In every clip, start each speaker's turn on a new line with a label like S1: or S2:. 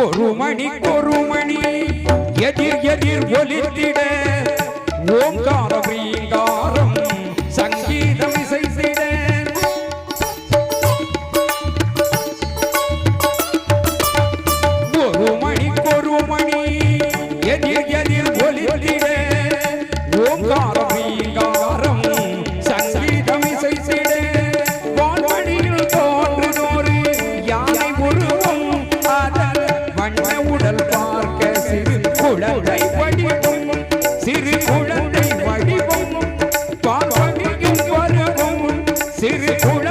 S1: ஒரு மணி ஒரு மணி எதிர் எதிர் ஒலித்திட ஓங்கார வீங்காரம் சங்கீதம் இசைத்திட. ஒரு மணி ஒரு மணி எதிர் கடல் பார்க்க சிறு குழந்தை வடிவும் சிறு குழந்தை வடிவும் பாசமியும் பருவமும் சிறு குழந்தை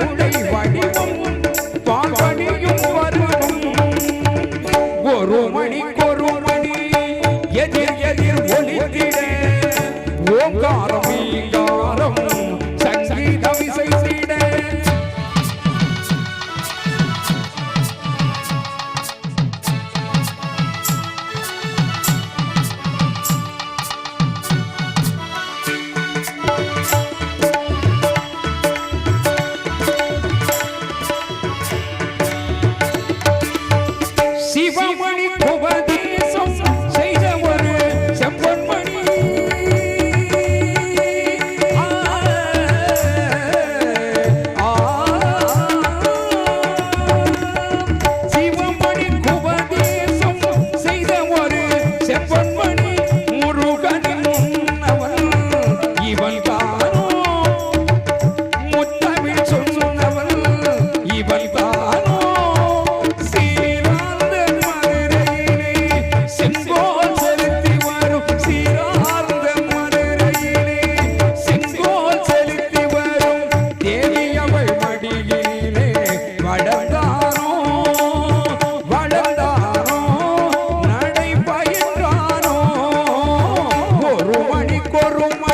S1: por uma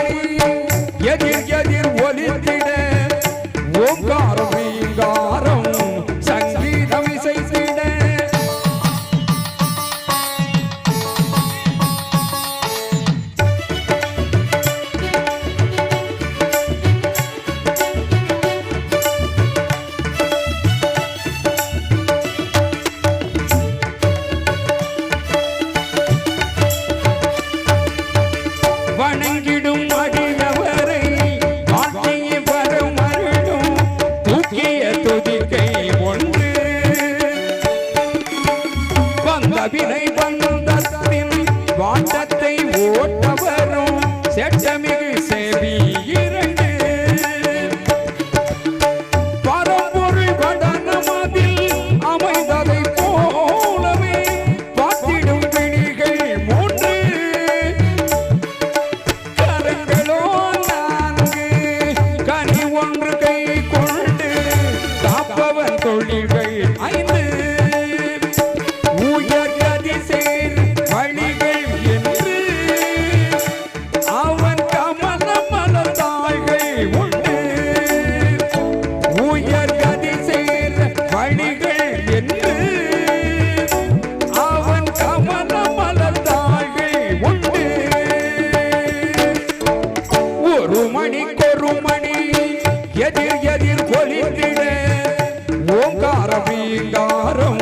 S1: செட்டமிகு செவி மணி கொருமணி எதிர் எதிர் கொலித்திட ஓங்கார வீங்காரம்